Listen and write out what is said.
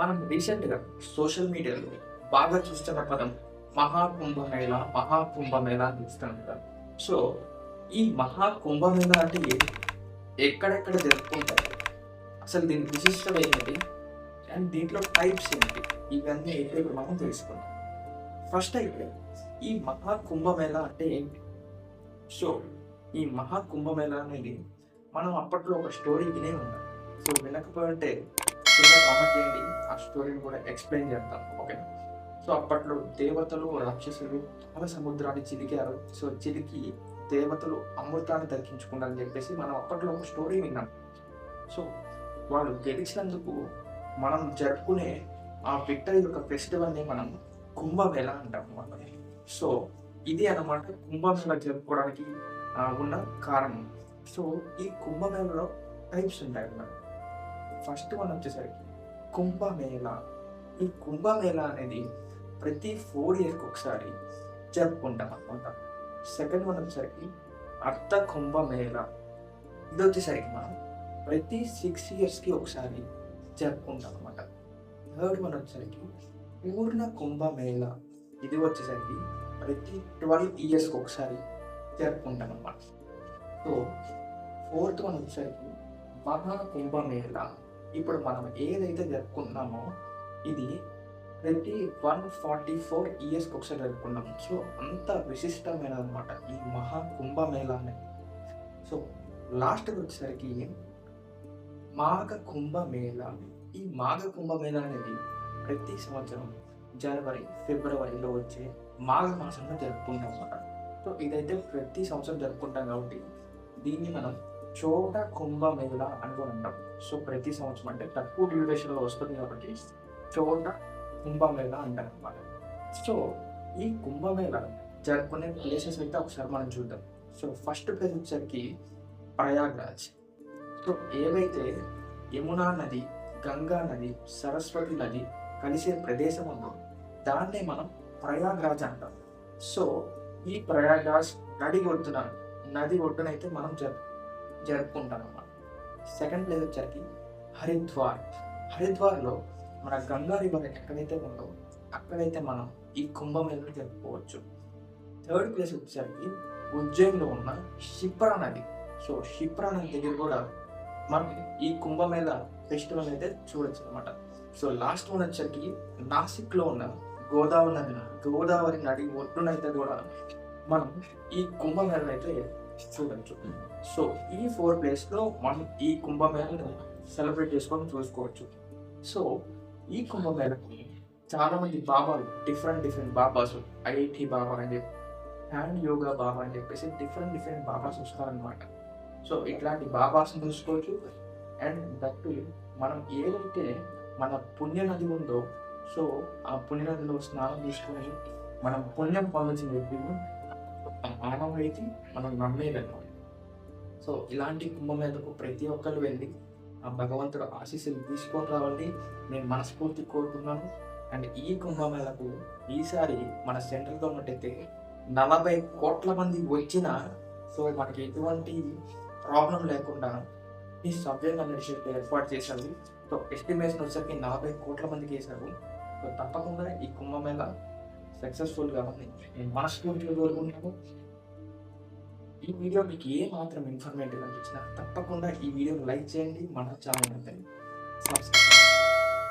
మనం రీసెంట్గా సోషల్ మీడియాలో బాగా చూస్తున్న పదం మహాకుంభమేళ మహాకుంభమేళ అని చూస్తున్నాం కదా. సో ఈ మహాకుంభమేళ అంటే ఎక్కడెక్కడ జరుపుకుంటారు? అసలు దీని విశిష్టత ఏంటి? అండ్ దీంట్లో టైప్స్ ఏంటి? ఇవన్నీ అయితే ఇప్పుడు మనం తెలుసుకుందాం. ఫస్ట్ అయితే ఈ మహాకుంభమేళ అంటే ఏంటి? సో ఈ మహాకుంభమేళ అనేది మనం అప్పట్లో ఒక స్టోరీ వినే ఉన్నాం. సో వినకపోతే కింద కామెంట్ చేయండి. ఆ స్టోరీని కూడా ఎక్స్ప్లెయిన్ చేద్దాం. ఓకే సో అప్పట్లో దేవతలు రాక్షసులు చాలా సముద్రాన్ని చిలికారు. సో చిలికి దేవతలు అమృతాన్ని దక్కించుకున్నారని చెప్పేసి మనం అప్పట్లో ఒక స్టోరీ విన్నాం. సో వాళ్ళు గెలిచినందుకు మనం జరుపుకునే ఆ విక్టరీ యొక్క ఫెస్టివల్ని మనం కుంభమేళ అంటాం అన్నమాట. సో ఇది అనమాట కుంభమేళ జరుపుకోవడానికి ఉన్న కారణం. సో ఈ కుంభమేళలో టైప్స్ ఉంటాయి అన్నమాట. ఫస్ట్ వన్ వచ్చేసరికి కుంభమేళ. ఈ కుంభమేళ అనేది ప్రతి ఫోర్ ఇయర్కి ఒకసారి జరుపుకుంటాం అనమాట సెకండ్ వన్ వచ్చేసరికి అర్ధ కుంభమేళ. ఇది వచ్చేసరికి మనం ప్రతి సిక్స్ ఇయర్స్కి ఒకసారి జరుపుకుంటాం అనమాట థర్డ్ వన్ వచ్చేసరికి పూర్ణ కుంభమేళ. ఇది వచ్చేసరికి ప్రతి ట్వెల్వ్ ఇయర్స్కి ఒకసారి జరుపుకుంటాం అనమాట సో ఫోర్త్ వన్ వచ్చేసరికి మహా కుంభమేళ ఇప్పుడు మనం ఏదైతే జరుపుకుంటున్నామో ఇది ప్రతి వన్ ఫార్టీ ఫోర్ ఇయర్స్కి ఒకసారి జరుపుకున్నాం సో అంత విశిష్టమైన అనమాట ఈ మహా కుంభమేళ అనేది సో లాస్ట్ వచ్చేసరికి మాఘ కుంభమేళ. ఈ మాఘ కుంభమేళ అనేది ప్రతి సంవత్సరం జనవరి ఫిబ్రవరిలో వచ్చే మాఘ మాసంలో జరుపుకుంటాం అనమాట సో ఇదైతే ప్రతి సంవత్సరం జరుపుకుంటాం కాబట్టి దీన్ని మనం చోట కుంభమేళ అని అంటాం సో ప్రతి సంవత్సరం అంటే తక్కువ డ్యూరేషన్లో వస్తుంది కాబట్టి చోట కుంభమేళ అంటారు అనమాట సో ఈ కుంభమేళ జరుపుకునే ప్లేసెస్ అయితే ఒకసారి మనం చూద్దాం. సో ఫస్ట్ ప్లేస్ వచ్చేసరికి ప్రయాగ్రాజ్. సో ఏవైతే యమునా నది గంగా నది సరస్వతి నది కలిసే ప్రదేశం ఉందో దాన్నే మనం ప్రయాగ్రాజ్ అంటాం. సో ఈ ప్రయాగ్రాజ్ నది ఒడ్డున నది ఒడ్డునైతే మనం జరుపు జరుపుకుంటాం అన్నమాట సెకండ్ ప్లేస్ వచ్చరికి హరిద్వార్. హరిద్వార్లో మన గంగా రివర్ ఎక్కడైతే ఉందో అక్కడైతే మనం ఈ కుంభమేళను జరుపుకోవచ్చు. థర్డ్ ప్లేస్ వచ్చేసరికి ఉజ్జయిన్లో ఉన్న షిప్రా నది. సో షిప్రా నది దగ్గర కూడా మనం ఈ కుంభమేళ ఫెస్టివల్ అయితే చూడొచ్చు అనమాట సో లాస్ట్ వన్ వచ్చరికి నాసిక్లో ఉన్న గోదావరి నది. గోదావరి నది ఒడ్డునైతే కూడా మనం ఈ కుంభమేళను అయితే చూడొచ్చు. సో ఈ ఫోర్ ప్లేస్లో మనం ఈ కుంభమేళను సెలబ్రేట్ చేసుకొని చూసుకోవచ్చు. సో ఈ కుంభమేళకు చాలా మంది బాబాలు different different babas IIT baba అని చెప్పి హ్యాండ్ యోగా బాబా అని చెప్పేసి డిఫరెంట్ డిఫరెంట్ బాబాస్ వస్తారనమాట సో ఇట్లాంటి బాబాస్ని చూసుకోవచ్చు. అండ్ దట్టు మనం ఏదైతే మన పుణ్య నది ఉందో సో ఆ పుణ్య నదిలో స్నానం తీసుకొని మనం పుణ్యం పొందొచ్చిన చెప్పి ఆనవాయితీ మనం నమ్మేదన్నమాట సో ఇలాంటి కుంభమేళకు ప్రతి ఒక్కరు వెళ్ళి ఆ భగవంతుడు ఆశీస్సులు తీసుకొని రావాలని నేను మనస్ఫూర్తి కోరుతున్నాను. అండ్ ఈ కుంభమేళకు ఈసారి మన సెంట్రల్ గవర్నమెంట్ అయితే నలభై కోట్ల మంది వచ్చిన సో మనకి ఎటువంటి ప్రాబ్లం లేకుండా ఈ సవ్యంగా నడిచే ఏర్పాటు చేశారు. సో ఎస్టిమేషన్ వచ్చేసరికి నలభై కోట్ల మందికి వేశారు. సో తప్పకుండా ఈ కుంభమేళ సక్సెస్ఫుల్ కావాలని నేను మనస్ఫూర్తిగా కోరుకుంటున్నాను. ఈ వీడియో మీకు ఏ మాత్రం ఇన్ఫర్మేటివ్ అనిపించినా తప్పకుండా ఈ వీడియోని లైక్ చేయండి మన ఛానల్ సబ్స్క్రైబ్